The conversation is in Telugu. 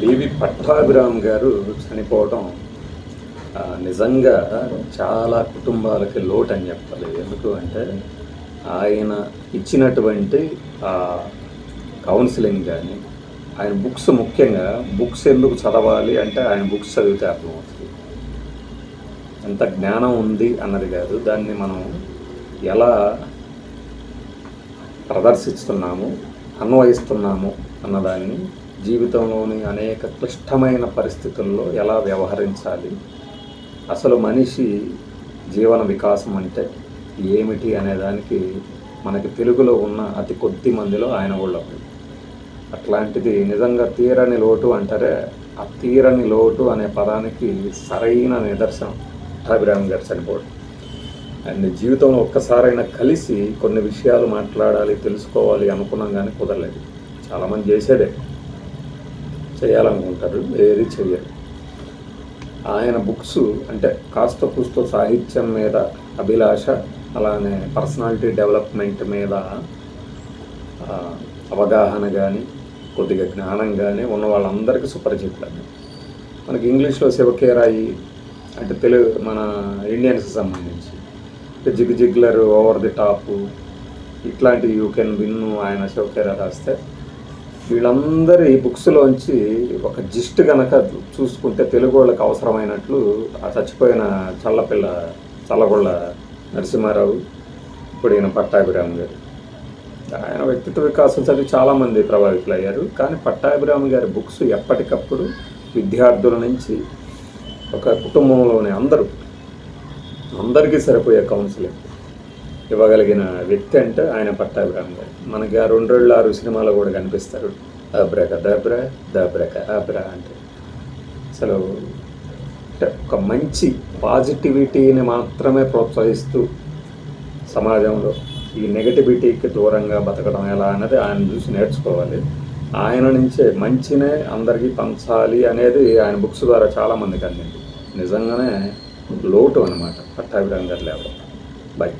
డివి పట్టాభిరామ్ గారు చనిపోవడం నిజంగా చాలా కుటుంబాలకి లోటు అని చెప్పాలి. ఎందుకు అంటే ఆయన ఇచ్చినటువంటి కౌన్సిలింగ్ కానీ ఆయన బుక్స్ ముఖ్యంగా బుక్స్ ఎందుకు చదవాలి అంటే ఆయన బుక్స్ చదివితే అర్థమవుతుంది. ఎంత జ్ఞానం ఉంది అన్నది కాదు. దాన్ని మనం ఎలా ప్రదర్శిస్తున్నాము అన్వయిస్తున్నాము అన్నదాన్ని జీవితంలోని అనేక క్లిష్టమైన పరిస్థితుల్లో ఎలా వ్యవహరించాలి? అసలు మనిషి జీవన వికాసం అంటే ఏమిటి అనే దానికి మనకి తెలుగులో ఉన్న అతి కొద్ది మందిలో ఆయన కూడా అట్లాంటిది నిజంగా తీరని లోటు అంటారే ఆ తీరని లోటు అనే పదానికి సరైన నిదర్శనం అభిరామ్ గారు చనిపోవడం. అండ్ జీవితంలో ఒక్కసారైనా కలిసి కొన్ని విషయాలు మాట్లాడాలి తెలుసుకోవాలి అనుకున్నాం కానీ కుదరలేదు. చాలామంది చేసేదే. చేయాలనుకుంటారు ఏది చెయ్యరు ఆయన బుక్స్ అంటే కాస్త పుస్త సాహిత్యం మీద అభిలాష అలానే పర్సనాలిటీ డెవలప్మెంట్ మీద అవగాహన కానీ కొద్దిగా జ్ఞానం కానీ ఉన్న వాళ్ళందరికీ సుపరిచితులు మనకి ఇంగ్లీష్లో శివకేరాయి అంటే తెలుగు మన ఇండియన్స్కి సంబంధించి. Zig Ziglar over the top ఇట్లాంటి యూ కెన్ విన్ను ఆయన శివకేరా రాస్తే. వీళ్ళందరి బుక్స్లోంచి ఒక జిస్ట్ కనుక చూసుకుంటే తెలుగు వాళ్ళకి అవసరమైనట్లు ఆ చచ్చిపోయిన చల్లపిల్ల చల్లగొళ్ళ నరసింహారావు ఇప్పుడు ఈయన పట్టాభిరామ్ గారు. ఆయన వ్యక్తిత్వ వికాసం చదివి చాలామంది ప్రభావితులు అయ్యారు కానీ పట్టాభిరామ్ గారి బుక్స్ ఎప్పటికప్పుడు విద్యార్థుల నుంచి ఒక కుటుంబంలోని అందరూ అందరికీ సరిపోయే కౌన్సిలింగ్ ఇవ్వగలిగిన వ్యక్తి అంటే ఆయన పట్టాభిరామ్ గారు మనకి ఆ రెండు రెండు ఆరు సినిమాలో కూడా కనిపిస్తారు. అబ్రక దబ్ర దబ్రక అబ్రా అంటే. అసలు అంటే ఒక మంచి పాజిటివిటీని మాత్రమే ప్రోత్సహిస్తూ సమాజంలో ఈ నెగటివిటీకి దూరంగా బతకడం ఎలా అన్నది ఆయన చూసి నేర్చుకోవాలి. ఆయన నుంచే మంచినే అందరికీ పంచాలి అనేది ఆయన బుక్స్ ద్వారా చాలామందికి అందింది. నిజంగానే లోటు అనమాట పట్టాభిరామ్ గారు లేవడం. బై.